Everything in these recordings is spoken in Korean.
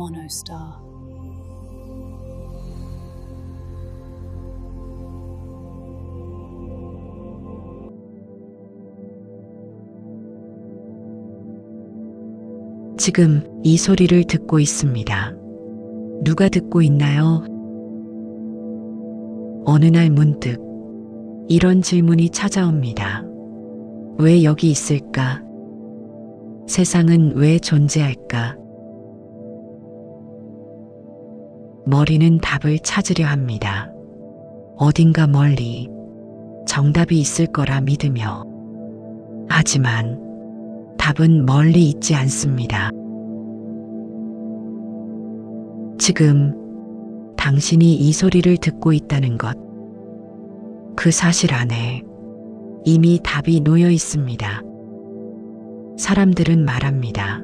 Monostar. 지금 이 소리를 듣고 있습니다. 누가 듣고 있나요? 어느 날 문득 이런 질문이 찾아옵니다. 왜 여기 있을까? 세상은 왜 존재할까? 머리는 답을 찾으려 합니다. 어딘가 멀리 정답이 있을 거라 믿으며. 하지만 답은 멀리 있지 않습니다. 지금 당신이 이 소리를 듣고 있다는 것, 그 사실 안에 이미 답이 놓여 있습니다. 사람들은 말합니다.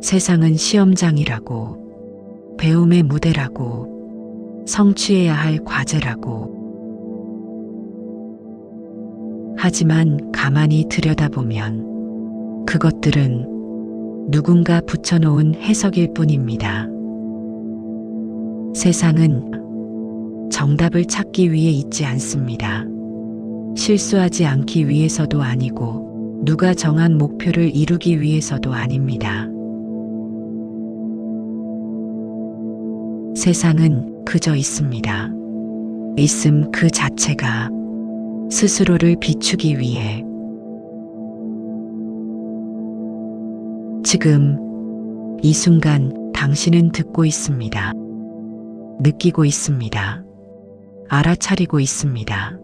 세상은 시험장이라고, 배움의 무대라고, 성취해야 할 과제라고. 하지만 가만히 들여다보면 그것들은 누군가 붙여놓은 해석일 뿐입니다. 세상은 정답을 찾기 위해 있지 않습니다. 실수하지 않기 위해서도 아니고 누가 정한 목표를 이루기 위해서도 아닙니다. 세상은 그저 있습니다. 있음 그 자체가 스스로를 비추기 위해 지금 이 순간 당신은 듣고 있습니다. 느끼고 있습니다. 알아차리고 있습니다.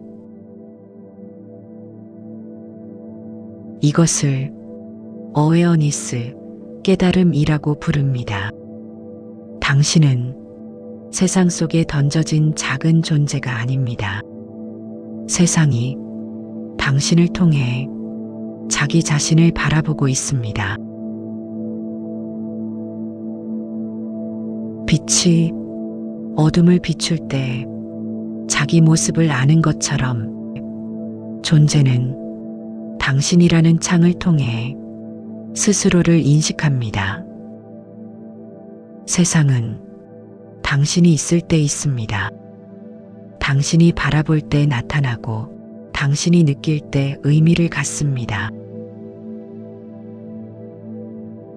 이것을 어웨어니스, 깨달음이라고 부릅니다. 당신은 세상 속에 던져진 작은 존재가 아닙니다. 세상이 당신을 통해 자기 자신을 바라보고 있습니다. 빛이 어둠을 비출 때 자기 모습을 아는 것처럼 존재는 당신이라는 창을 통해 스스로를 인식합니다. 세상은 당신이 있을 때 있습니다. 당신이 바라볼 때 나타나고 당신이 느낄 때 의미를 갖습니다.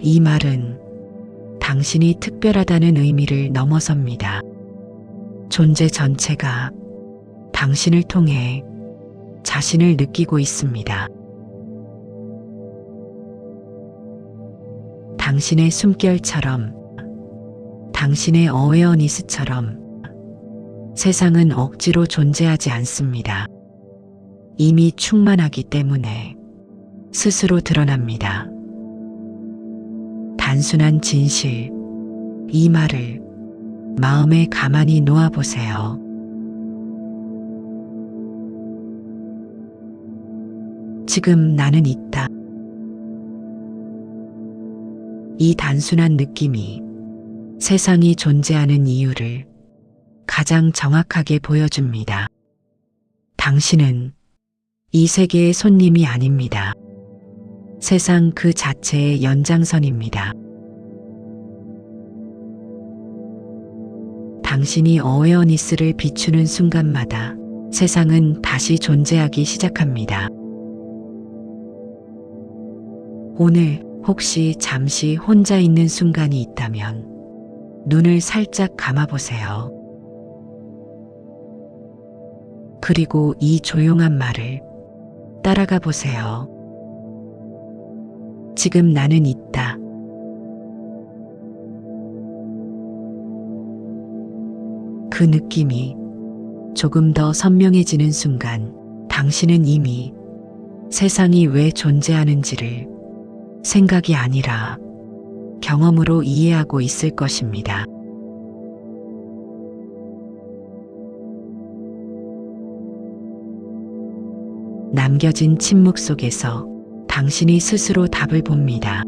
이 말은 당신이 특별하다는 의미를 넘어섭니다. 존재 전체가 당신을 통해 자신을 느끼고 있습니다. 당신의 숨결처럼, 당신의 어웨어니스처럼 세상은 억지로 존재하지 않습니다. 이미 충만하기 때문에 스스로 드러납니다. 단순한 진실, 이 말을 마음에 가만히 놓아보세요. 지금 나는 있다. 이 단순한 느낌이 세상이 존재하는 이유를 가장 정확하게 보여줍니다. 당신은 이 세계의 손님이 아닙니다. 세상 그 자체의 연장선입니다. 당신이 어웨어니스를 비추는 순간마다 세상은 다시 존재하기 시작합니다. 오늘 혹시 잠시 혼자 있는 순간이 있다면 눈을 살짝 감아보세요. 그리고 이 조용한 말을 따라가 보세요. 지금 나는 있다. 그 느낌이 조금 더 선명해지는 순간 당신은 이미 세상이 왜 존재하는지를 생각이 아니라 경험으로 이해하고 있을 것입니다. 남겨진 침묵 속에서 당신이 스스로 답을 봅니다.